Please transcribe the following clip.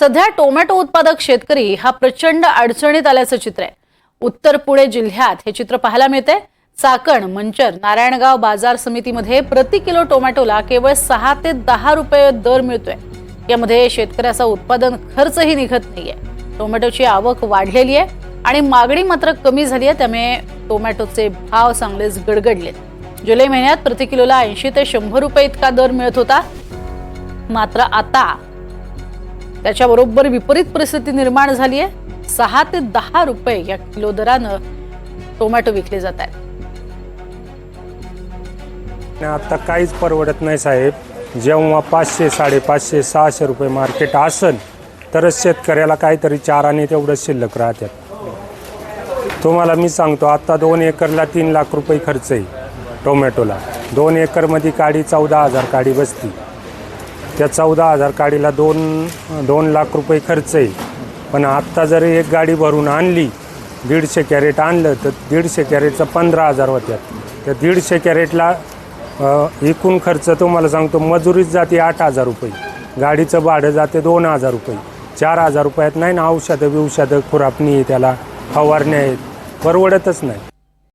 सध्या टोमॅटो उत्पादक शेतकरी हा प्रचंड अडचणीत आल्याचं चित्र आहे. उत्तर पुणे जिल्ह्यात हे चित्र पाहायला मिळते चाकण मंचर नारायणगाव बाजार समितीमध्ये प्रति किलो टोमॅटोला केवळ सहा ते दहा रुपये दर मिळतोय. यामध्ये शेतकऱ्याचा उत्पादन खर्चही निघत नाहीये. टोमॅटोची आवक वाढलेली आहे आणि मागणी मात्र कमी झाली आहे. त्यामुळे टोमॅटोचे भाव चांगलेच गडगडले जुलै महिन्यात प्रति किलोला ऐंशी ते शंभर रुपये इतका दर मिळत होता. मात्र आता त्याच्याबरोबर विपरीत परिस्थिती निर्माण झाली आहे. सहा ते दहा रुपये या किलो दरानं टोमॅटो विकले जात आहेत. आणि आता काहीच परवडत नाही साहेब. जेव्हा पाचशे साडेपाचशे सहाशे रुपये मार्केट असेल तरच शेतकऱ्याला काहीतरी चार आणि शिल्लक राहतात तुम्हाला मी सांगतो आत्ता दोन एकरला तीन लाख रुपये खर्च आहे टोमॅटोला. दोन एकरमध्ये काडी चौदा हजार काडी बसती. त्या चौदा हजार गाडीला दोन दोन लाख रुपये खर्च आहे पण आत्ता जर एक गाडी भरून आणली दीडशे कॅरेट आणलं तर दीडशे कॅरेटचं पंधरा हजार होत्यात त्या दीडशे कॅरेटला एकूण खर्च तुम्हाला सांगतो मजुरीच जाते आठ हजार रुपये. गाडीचं भाडं जाते दोन हजार रुपये. चार हजार रुपयात नाही ना औषधं बिवषधं खुरापणी आहे त्याला फवारण्या आहेत. परवडतच नाही.